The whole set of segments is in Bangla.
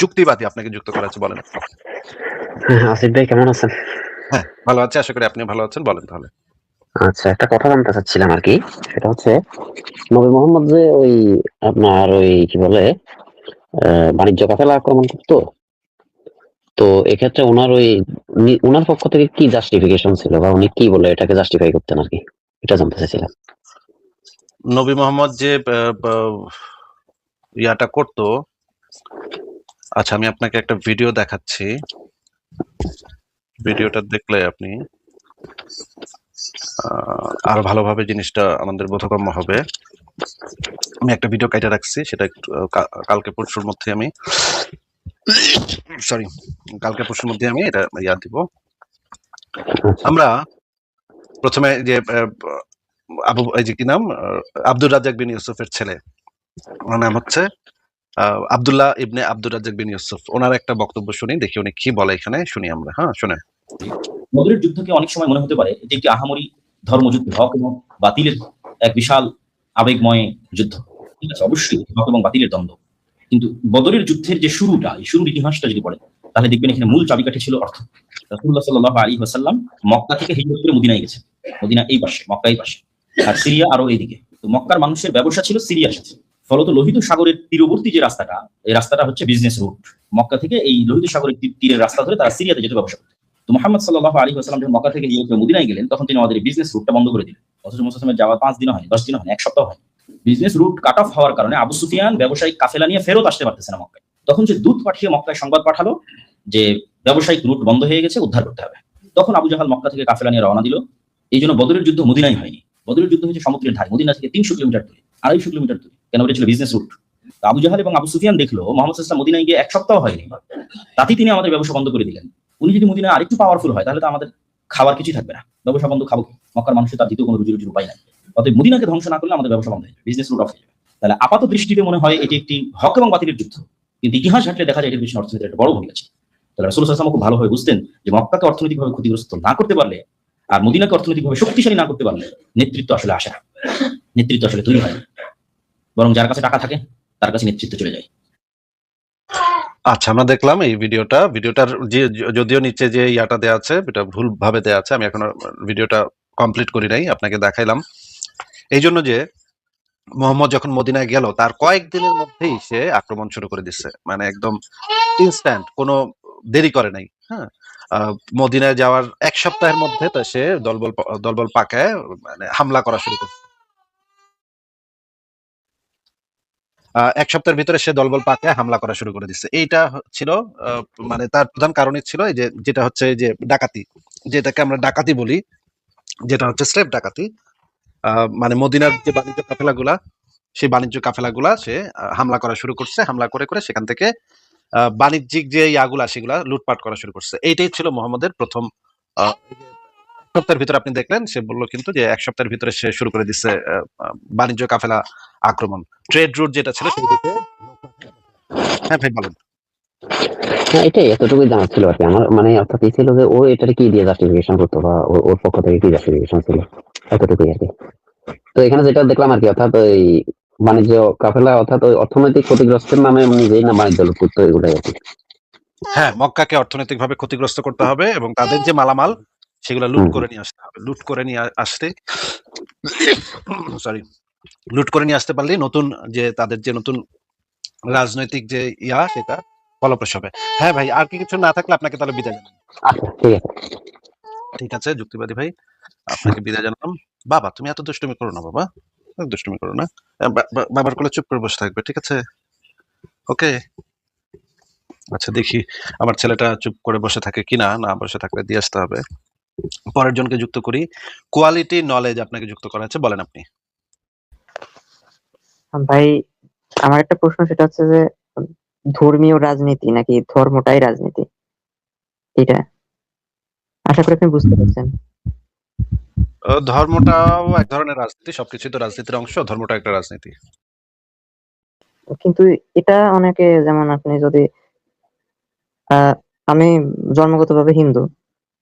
যুক্তিবাদী আপনাকে যুক্ত করা আছে বলেন হ্যাঁ, আসিফ ভাই কেমন আছেন? হ্যাঁ ভালো আছে আশা করি আপনি ভালো আছেন বলেন তাহলে। আচ্ছা একটা কথা জানতে চাচ্ছিলাম আর কি সেটা হচ্ছে নবী মোহাম্মদ যে ওই আপনার ওই কি বলে বাণিজ্য কাফেলা আক্রমণ করতো তো। এক্ষেত্রে ওনার ওই ওনার পক্ষ থেকে কি জাস্টিফিকেশন ছিল বা উনি কি বলে এটাকে জাস্টিফাই করতেন আর কি? এটা জানতে চাইছিলাম নবী মোহাম্মদ যে ইয়াটা করতো আচ্ছা আমি আপনাকে একটা ভিডিও দেখাচ্ছি। ভিডিওটা দেখলে আপনি আরও ভালোভাবে জিনিসটা আমাদের বোধগম্য হবে। আমি একটা ভিডিও কেটে রাখছি, সেটা একটু কালকে পরশুর মধ্যে আমি সরি কালকে পরশুর মধ্যে আমি এটা ইয়া দিব। আমরা প্রথমে যে আবু, এই যে কি নাম? আব্দুর রাজ্জাক বিন ইউসুফের ছেলে। ওনার নাম হচ্ছে আব্দুল্লাহ ইবনে আব্দুর রাজ্জাক বিন ইউসুফ, ওনার একটা বক্তব্য শুনি, দেখি উনি কি বলে এখানে, শুনি আমরা। হ্যাঁ শুনে বদরের যুদ্ধকে অনেক সময় মনে হতে পারে এটি একটি আহামরি ধর্মযুদ্ধ, হক এবং বাতিলের এক বিশাল আবেগময় যুদ্ধ। ঠিক আছে, অবশ্যই হক এবং বাতিলের দ্বন্দ্ব। কিন্তু বদরের যুদ্ধের যে শুরুটা, এই শুরুর ইতিহাসটা যদি পড়ে তাহলে দেখবেন এখানে মূল চাবিকাঠি ছিল অর্থ। রাসূলুল্লাহ সাল্লাল্লাহু আলাইহি ওয়াসাল্লাম মক্কা থেকে হিজরত করে মদিনায় গেছে মদিনা এই পাশে, মক্কা এই পাশে। আর সিরিয়া আরও এইদিকে। তো মক্কার মানুষের ব্যবসা ছিল সিরিয়ার সাথে। ফলত লোহিত সাগরের তীরবর্তী যে রাস্তাটা, এই রাস্তাটা হচ্ছে বিজনেস রুট মক্কা থেকে এই লোহিত সাগরের তীরের রাস্তা ধরে তারা সিরিয়াতে যেতে ব্যবসা করতো। তো মোহাম্মদ সাল্লাহ আলী আসসালাম যখন মক্কা থেকে করে মদিনায় গেলেন, তখন তিনি আমাদের বিজনেস রুটটা বন্ধ করে দিলেন। অথচ মুসলিমের যাওয়া পাঁচ দিন হয় দশ দিন হয় এক সপ্তাহ হয় বিজনেস রুট কাট অফ হওয়ার কারণে আবু সুফিয়ান ব্যবসায়িক কাফেলা নিয়ে ফেরত আসতে পারতেছে না মক্কায়। তখন যে দূত পাঠিয়ে মক্কায় সংবাদ পাঠালো যে ব্যবসায়িক রুট বন্ধ হয়ে গেছে, উদ্ধার করতে হবে। তখন আবু জাহাল মক্কা থেকে কাফেলা নিয়ে রওনা দিল। এই জন্য বদরের যুদ্ধ মদিনায় হয়নি। বদরের যুদ্ধ হয়েছে সমুদ্রের ধারে, মদিনা থেকে তিনশো কিলোমিটার দূরে, আড়াইশো কিলোমিটার দূরে। কেন ওটা ছিল বিজনেস রুট আবু জাহাল এবং আবু সুফিয়ান দেখল, মোহাম্মদ ইসলাম মদিনায় গিয়ে এক সপ্তাহ হয়নি। তাতেই তিনি আমাদের ব্যবসা বন্ধ করে দিলেন। উনি যদি মদিনায় আরেকটু পাওয়ারফুল হয়, তাহলে তো আমাদের খাবার কিছুই থাকবে না। ব্যবসা বন্ধ খাব মক্কার মানুষের তার দ্বিতীয় কোনো রুজি রুজির উপায় নাই। অতএব মদিনাকে ধ্বংস না করলে আমাদের ব্যবসা বন্ধ হয়ে যাবে বিজনেস রুট অফ হয়ে যাবে। তাহলে আপাত দৃষ্টিতে মনে হয় এটি একটি হক এবং বাতিলের যুদ্ধ। কিন্তু ইতিহাস ঘাটলে দেখা যায় এটির পিছনে অর্থনীতির একটা বড় ভূমিকা আছে তাহলে রাসুল আসলাম খুব ভালোভাবে বুঝতেন যে মক্কাকে অর্থনৈতিকভাবে ক্ষতিগ্রস্ত না করতে পারলে আর মদিনাকে অর্থনৈতিকভাবে শক্তিশালী না করতে পারলে নেতৃত্ব আসলে আসে না। নেতৃত্ব আসলে তৈরি হয় বরং যার কাছে টাকা থাকে, তার কাছে নেতৃত্ব চলে যায়। আচ্ছা আমরা দেখলাম এই ভিডিওটা। ভিডিওটার যে, যদিও নিচে যে ইয়াটা দেয়া আছে, এটা ভুল ভাবে দেয়া আছে, আমি এখনও ভিডিওটা কমপ্লিট করি নাই, আপনাকে দেখাইলাম। এই জন্য যে, মোহাম্মদ যখন মদিনায় গেল, তার কয়েকদিনের মধ্যেই সে আক্রমণ শুরু করে দিচ্ছে মানে একদম ইনস্ট্যান্ট কোনো দেরি করে নাই হ্যাঁ। মদিনায় যাওয়ার এক সপ্তাহের মধ্যে সে দলবল দলবল পাকায় মানে হামলা করা শুরু আহ, এক সপ্তাহের ভিতরে সে দলবল পাকে হামলা করা শুরু করে দিচ্ছে। এইটা ছিল মানে তার প্রধান কারণই ছিল এই যে যেটা হচ্ছে যে ডাকাতি। যেটাকে আমরা ডাকাতি বলি যেটা হচ্ছে স্লেভ ডাকাতি। মানে মদিনার যে বাণিজ্য কাফেলাগুলা সেই বাণিজ্য কাফেলাগুলা সে হামলা করা শুরু করছে। হামলা করে করে সেখান থেকে বাণিজ্যিক যে ইয়াগুলা, সেগুলা লুটপাট করা শুরু করছে। এইটাই ছিল মোহাম্মদের প্রথম সপ্তাহের ভিতরে আপনি দেখলেন, সে বলল কিন্তু যে এক সপ্তাহের ভিতরে সে শুরু করে দিচ্ছে বাণিজ্য কাফেলা আক্রমণ। ট্রেড রুট যেটা ছিল হ্যাঁ ভাই, বলেন। হ্যাঁ এটাই এতটুকুই জানা ছিল আর কি। আমার মানে অর্থাৎ এই ছিল যে ও এটার কি দিয়ে জাস্টিফিকেশন করতো বা ওর পক্ষ থেকে কি জাস্টিফিকেশন ছিল? এতটুকুই আর কি। তো এখানে যেটা দেখলাম আর কি, অর্থাৎ ওই বাণিজ্য কাফেলা অর্থাৎ ওই অর্থনৈতিক ক্ষতিগ্রস্তের নামে নিজেই না বাণিজ্য লুট করতো এগুলাই আর কি। হ্যাঁ মক্কাকে অর্থনৈতিকভাবে ক্ষতিগ্রস্ত করতে হবে এবং তাদের যে মালামাল সেগুলো লুট করে নিয়ে আসতে হবে। লুট করে নিয়ে আসতে সরি লুট করে নিয়ে আসতে পারলেই নতুন যে তাদের যে নতুন রাজনৈতিক যে ইয়া সেটা ফলপ্রসূ হবে। হ্যাঁ ভাই আর কি কিছু না থাকলে আপনাকে তাহলে বিদায় জানাই। আচ্ছা ঠিক আছে। ঠিক আছে যুক্তিবাদী ভাই আপনাকে বিদায় জানালাম। বাবা তুমি এত দুষ্টুমি করো না বাবা। দুষ্টুমি করো না। বাবার কোলে চুপ করে বসে থাকবে, ঠিক আছে? ওকে আচ্ছা দেখি আমার ছেলেটা চুপ করে বসে থাকে কিনা, না বসে থাকলে দিয়ে আসতে হবে। পরের জনকে যুক্ত করি। কোয়ালিটি নলেজ আপনাকে যুক্ত করা আছে, বলেন আপনি। ভাই, আমার একটা প্রশ্ন, সেটা হচ্ছে যে, ধর্মীয় রাজনীতি নাকি ধর্মটাই রাজনীতি? এটা আশা করি আপনি বুঝতে পারছেন। ধর্মটাও এক ধরনের রাজনীতি সবকিছু তো রাজনীতির অংশ, ধর্মটা একটা রাজনীতি। কিন্তু এটা অনেকে, যেমন আপনি যদি আমি জন্মগতভাবে হিন্দু,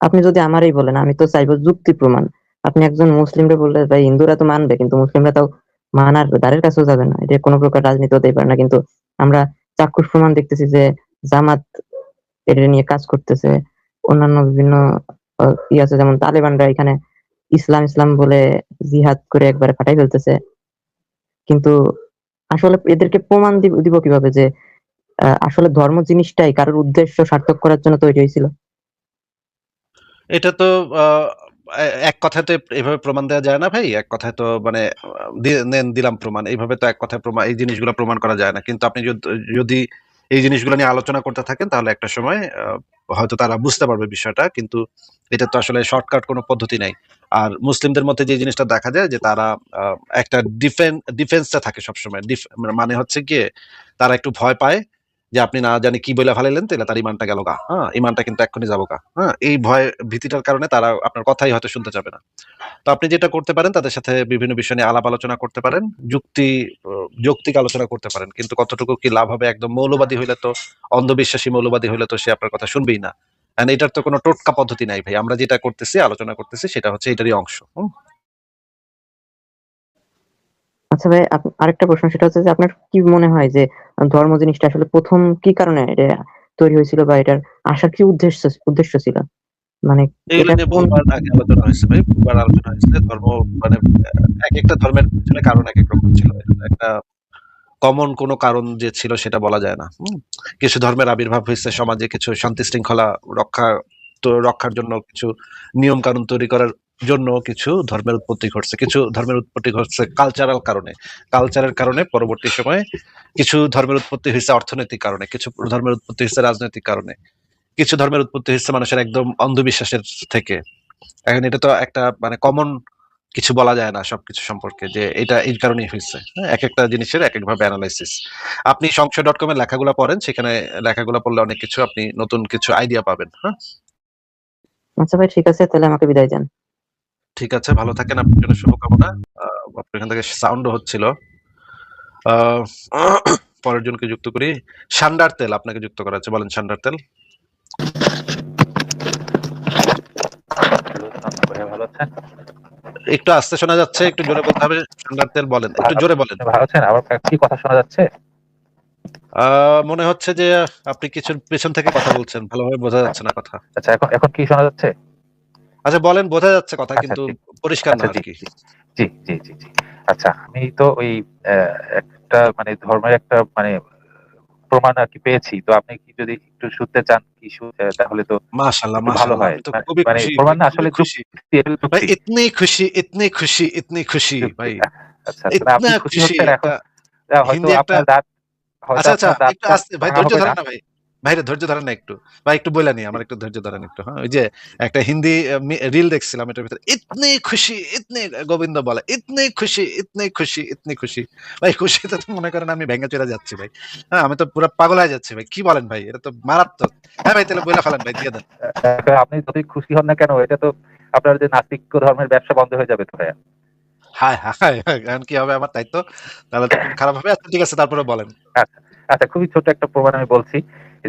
আপনি যদি আমারই বলেন, আমি তো চাইব যুক্তি প্রমাণ। আপনি একজন মুসলিমরা বললে, ভাই, হিন্দুরা তো মানবে, কিন্তু মুসলিমরা তাও মানার দ্বারের কাছেও যাবে না। এটা কোনো প্রকার রাজনীতি হতেই পারে না, কিন্তু আমরা চাক্ষুষ প্রমাণ দেখতেছি যে জামাত এটা নিয়ে কাজ করতেছে। অন্যান্য বিভিন্ন ই আছে, যেমন তালেবানরা এখানে ইসলাম ইসলাম বলে জিহাদ করে একবারে ফাটাই ফেলতেছে। কিন্তু আসলে এদেরকে প্রমাণ দিব কীভাবে যে আসলে ধর্ম জিনিসটাই কারোর উদ্দেশ্য সার্থক করার জন্য তৈরি হয়েছিল? এটা তো এক কথায় তো এভাবে প্রমাণ দেওয়া যায় না ভাই। এক কথায় তো মানে নেন দিলাম প্রমাণ। এইভাবে তো এক কথায় প্রমাণ এই জিনিসগুলো প্রমাণ করা যায় না। কিন্তু আপনি যদি এই জিনিসগুলো নিয়ে আলোচনা করতে থাকেন, তাহলে একটা সময় হয়তো তারা বুঝতে পারবে বিষয়টা, কিন্তু এটা তো আসলে শর্টকাট কোনো পদ্ধতি নাই। আর মুসলিমদের মধ্যে যে জিনিসটা দেখা যায় যে তারা একটা ডিফেন্স ডিফেন্সটা থাকে সবসময়। মানে হচ্ছে গিয়ে তারা একটু ভয় পায় যে আপনি না জানি কি বলে ফেলাইলেন তাহলে তার ইমানটা গেল গা। হ্যাঁ ইমানটা কিন্তু এক্ষুনি যাব গা। হ্যাঁ এই ভয়, ভীতিটার কারণে তারা আপনার কথাই হয়তো শুনতে যাবে না। তো আপনি যেটা করতে পারেন, তাদের সাথে বিভিন্ন বিষয় নিয়ে আলাপ আলোচনা করতে পারেন, যুক্তি যৌক্তিক আলোচনা করতে পারেন। কিন্তু কতটুকু কি লাভ হবে একদম মৌলবাদী হইলে তো, অন্ধবিশ্বাসী মৌলবাদী হইলে তো সে আপনার কথা শুনবেই না। এটার তো কোনো টোটকা পদ্ধতি নাই ভাই। আমরা যেটা করতেছি, আলোচনা করতেছি, সেটা হচ্ছে এটারই অংশ। হুম? আচ্ছা ভাই আরেকটা প্রশ্ন সেটা হচ্ছে যে আপনার কি মনে হয় যে ধর্ম জিনিসটা আসলে প্রথম কি কারণে এটা তৈরি হয়েছিল বা এটার আসার কি উদ্দেশ্য উদ্দেশ্য ছিল মানে আলোচনা হয়েছে ভাই আলোচনা হয়েছে ধর্ম মানে এক একটা ধর্মের পিছনে কারণ এক এক রকম ছিল একটা কমন কোনো কারণ যে ছিল সেটা বলা যায় না হুম? কিছু ধর্মের আবির্ভাব হয়েছে সমাজে কিছু শান্তি শৃঙ্খলা রক্ষা তো রক্ষার জন্য কিছু নিয়ম কানুন তৈরি করার জন্য কিছু ধর্মের উৎপত্তি ঘটছে কিছু ধর্মের উৎপত্তি ঘটছে কালচারাল কারণে। কালচারের কারণে পরবর্তী সময়ে কিছু ধর্মের উৎপত্তি হয়েছে অর্থনৈতিক কারণে কিছু ধর্মের উৎপত্তি হয়েছে রাজনৈতিক কারণে। কিছু ধর্মের উৎপত্তি হয়েছে মানুষের একদম অন্ধবিশ্বাসের থেকে। এখন এটা তো একটা মানে কমন কিছু বলা যায় না সবকিছু সম্পর্কে যে এটা এই কারণেই হয়েছে। হ্যাঁ, এক একটা জিনিসের এক এক ভাবে অ্যানালাইসিস আপনি সংশয় ডট কম এর লেখাগুলো পড়েন সেখানে লেখাগুলো পড়লে অনেক কিছু আপনি নতুন কিছু আইডিয়া পাবেন হ্যাঁ? আচ্ছা ভাই ঠিক আছে তাহলে আমাকে বিদায় দেন। ঠিক আছে ভালো থাকেন আপনার জন্য শুভকামনা। আপনার এখান থেকে সাউন্ডও হচ্ছিল। পরের জনকে যুক্ত করি। সান্ডার তেল আপনাকে যুক্ত করা আছে বলেন সান্ডার তেল। ভালো আছেন একটু আস্তে শোনা যাচ্ছে একটু জোরে বলতে হবে সান্ডার তেল বলেন একটু জোরে বলেন। ভালো আছেন? আমার কি কথা শোনা যাচ্ছে? আহ, মনে হচ্ছে যে আপনি কিছু পেছন থেকে কথা বলছেন ভালোভাবে বোঝা যাচ্ছে না কথা। আচ্ছা এখন এখন কি শোনা যাচ্ছে? আচ্ছা বলেন বোঝা যাচ্ছে কথা আচ্ছা, কিন্তু পরিষ্কার না আচ্ছা কি। জি জি জি জি আচ্ছা আমি তো ওই একটা মানে ধর্মের একটা মানে প্রমাণ আর কি পেয়েছি। তো আপনি কি যদি একটু শুনতে চান কি তাহলে তো মাশাআল্লাহ ভালো হয়। তো মানে- খুবই মানে প্রমাণ না আসলে খুশি। ভাই। ইতনি খুশি ইতনি খুশি ইতনি খুশি ভাই। আচ্ছা আচ্ছা, আপনি খুশি হচ্ছেন এখন। হয়তো আপনার দাঁত আচ্ছা আচ্ছা একটু আস্তে ভাই ধৈর্য ধরেন না ভাই। ভাইরে ধৈর্য ধরেন না একটু। ভাই একটু বলে নি আমার একটু ধৈর্য ধরেন একটু হ্যাঁ? ওই যে একটা হিন্দি রিল দেখছিলাম এটার ভিতরে ইতনি খুশি ইতনি গোবিন্দ বলে ইতনি খুশি ইতনি খুশি ইতনি খুশি। ভাই খুশিতে তো মনে করেন আমি ভেঙে চলে যাচ্ছি ভাই। হ্যাঁ আমি তো পুরো পাগল হয়ে যাচ্ছি ভাই। কি বলেন ভাই? এটা তো মারাত্মক। হ্যাঁ ভাই তাহলে বলে ফেলেন ভাই দিয়ে দেন। আপনি যদি খুশি হন না কেন এটা তো আপনার যে নাস্তিক ধর্মের ব্যবসা বন্ধ হয়ে যাবে তো ভাইয়া। হায় হায় কারণ কি হবে আমার তাই তো? তাহলে তো খারাপ হবে। আচ্ছা ঠিক আছে তারপরে বলেন। আচ্ছা। খুবই ছোট একটা প্রমাণ আমি বলছি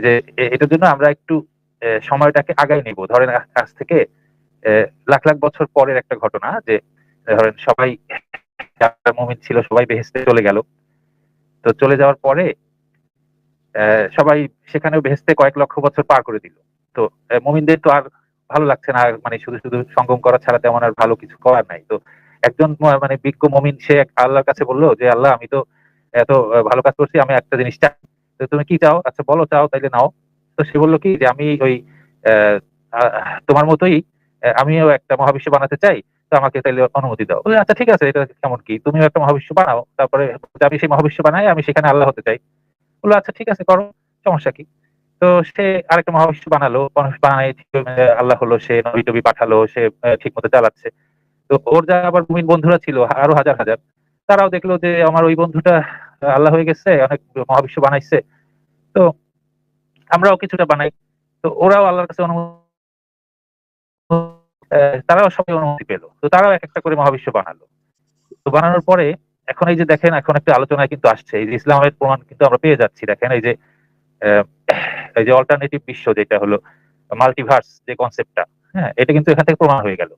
যে এটার জন্য আমরা একটু সময়টাকে আগাই নিব। ধরেন আজ থেকে লাখ লাখ বছর পরের একটা ঘটনা যে, ধরেন সবাই মুমিন ছিল সবাই বেহেস্তে চলে গেল। তো চলে যাওয়ার পরে সবাই সেখানেও বেহেস্তে কয়েক লক্ষ বছর পার করে দিল। তো মুমিনদের তো আর ভালো লাগছে না মানে শুধু শুধু সঙ্গম করা ছাড়া তেমন আর ভালো কিছু করার নাই। তো একজন মানে বিজ্ঞ মমিন সে আল্লাহর কাছে বলল যে, আল্লাহ, আমি তো এত ভালো কাজ করছি, আমি একটা জিনিস চাই। তো তুমি কি চাও? আচ্ছা বলো, চাও তাইলে নাও। তো সে বলল কি যে, আমি ওই তোমার মতোই আমিও একটা মহাবিশ্ব বানাতে চাই, তো আমাকে তাইলে অনুমতি দাও। আচ্ছা ঠিক আছে, এটা কেমন কি? তুমিও একটা মহাবিশ্ব বানাও, তারপরে আমি সেই মহাবিশ্ব বানাই, আমি সেখানে আল্লাহ হতে চাই। বলল আচ্ছা ঠিক আছে, করো, সমস্যা কি? তো সে আরেকটা মহাবিশ্ব বানালো মানুষ বানাই আল্লাহ হলো, সে নবী টবি পাঠালো, সে ঠিক মতো চালাচ্ছে। তো ওর যা আবার বন্ধুরা ছিল, আরও হাজার হাজার, তারাও দেখল যে, আমার ওই বন্ধুটা আল্লাহ হয়ে গেছে অনেক মহাবিশ্ব বানাইছে। তো আমরাও কিছুটা বানাই। তো ওরাও আল্লাহর কাছে তারাও সবাই অনুমতি পেল। তো তারাও এক একটা করে মহাবিশ্ব বানালো। তো বানানোর পরে এখন এই যে দেখেন এখন একটা আলোচনায় কিন্তু আসছে। এই যে ইসলামের প্রমাণ কিন্তু আমরা পেয়ে যাচ্ছি। দেখেন এই যে আহ, এই যে অল্টারনেটিভ বিশ্ব যেটা হলো মাল্টিভার্স যে কনসেপ্টটা হ্যাঁ এটা কিন্তু এখান থেকে প্রমাণ হয়ে গেল।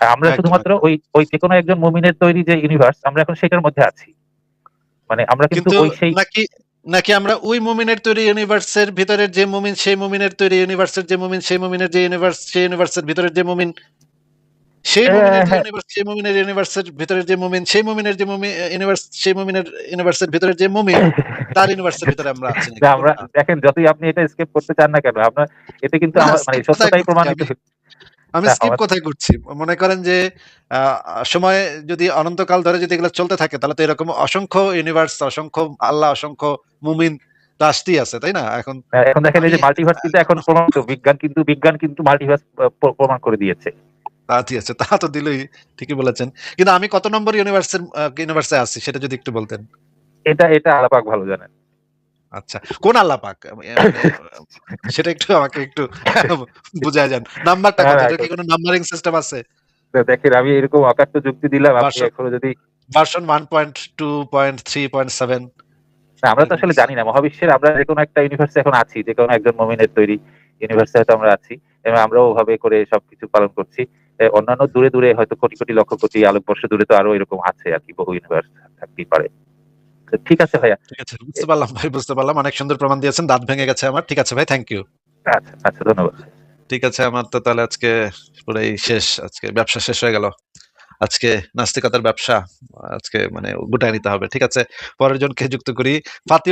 আমরা শুধুমাত্র ওই ওই যে কোনো একজন মুমিনের তৈরি যে ইউনিভার্স আমরা এখন সেটার মধ্যে আছি। মানে আমরা কিন্তু ওই সেই নাকি নাকি আমরা ওই মুমিনের তৈরি ইউনিভার্সের ভিতরের যে মুমিন সেই মুমিনের তৈরি ইউনিভার্সের যে মুমিন সেই মুমিনের যে ইউনিভার্স সেই ইউনিভার্সের ভিতরের যে মুমিন সেই হ্যাঁ, মুমিনের যে হ্যাঁ। ইউনিভার্স সেই মুমিনের ইউনিভার্সের ভিতরের যে মুমিন সেই মুমিনের যে মুমিন ইউনিভার্স সেই মুমিনের ইউনিভার্সের ভিতরের যে মুমিন তার ইউনিভার্সের ভিতরে আমরা আছি আমরা দেখেন যতই আপনি এটা স্কেপ করতে চান না কেন আপনার এতে কিন্তু আমার মানে করছি প্রমাণিত আমি? স্কিপ আমার- কোথায় করছি। মনে করেন যে সময় যদি অনন্তকাল ধরে যদি এগুলো চলতে থাকে তাহলে তো এরকম অসংখ্য ইউনিভার্স অসংখ্য আল্লাহ অসংখ্য মুমিন আসতেই আছে তাই না? এখন হ্যাঁ, এখন দেখেন এই যে মাল্টিভার্স কিন্তু এখন প্রমাণিত বিজ্ঞান কিন্তু বিজ্ঞান কিন্তু মাল্টিভার্স প্রমাণ করে দিয়েছে। তা ঠিক আছে তা তো দিলই ঠিকই বলেছেন। কিন্তু আমি কত নম্বর ইউনিভার্সের ইউনিভার্সে আছি সেটা যদি একটু বলতেন। এটা এটা আলাপাক ভালো জানেন। আচ্ছা কোন আল্লাহ পাক সেটা একটু আমাকে একটু বুঝায় যান। নাম্বারটা হ্যাঁ, কত হ্যাঁ, এটা কি কোনো নাম্বারিং সিস্টেম আছে? দেখেন আমি এরকম অকাট্য যুক্তি দিলাম আপনি এখনও যদি version one point two point three point seven না, আমরা তো আসলে জানি না মহাবিশ্বের আমরা যে কোনো একটা ইউনিভার্সে এখন আছি যে কোনো একজন মমিনের তৈরি ইউনিভার্সে হয়তো আমরা আছি এবং আমরাও ওভাবে করে সবকিছু পালন করছি। অন্যান্য দূরে দূরে হয়তো কোটি কোটি লক্ষ কোটি আলোকবর্ষ দূরে তো আরও এরকম আছে আর কি বহু ইউনিভার্স থাকতেই পারে। ঠিক আছে ভাইয়া। ঠিক আছে বুঝতে পারলাম ভাই বুঝতে পারলাম। অনেক সুন্দর প্রমাণ দিয়েছেন দাঁত ভেঙে গেছে আমার। ঠিক আছে ভাই থ্যাংক ইউ আচ্ছা আচ্ছা ধন্যবাদ। ঠিক আছে আমার তো তাহলে আজকে পুরাই শেষ আজকে ব্যবসা শেষ হয়ে গেল। আজকে নাস্তিকতার ব্যবসা আজকে মানে গুটায় নিতে হবে ঠিক আছে? পরের জনকে যুক্ত করি। ফাতিও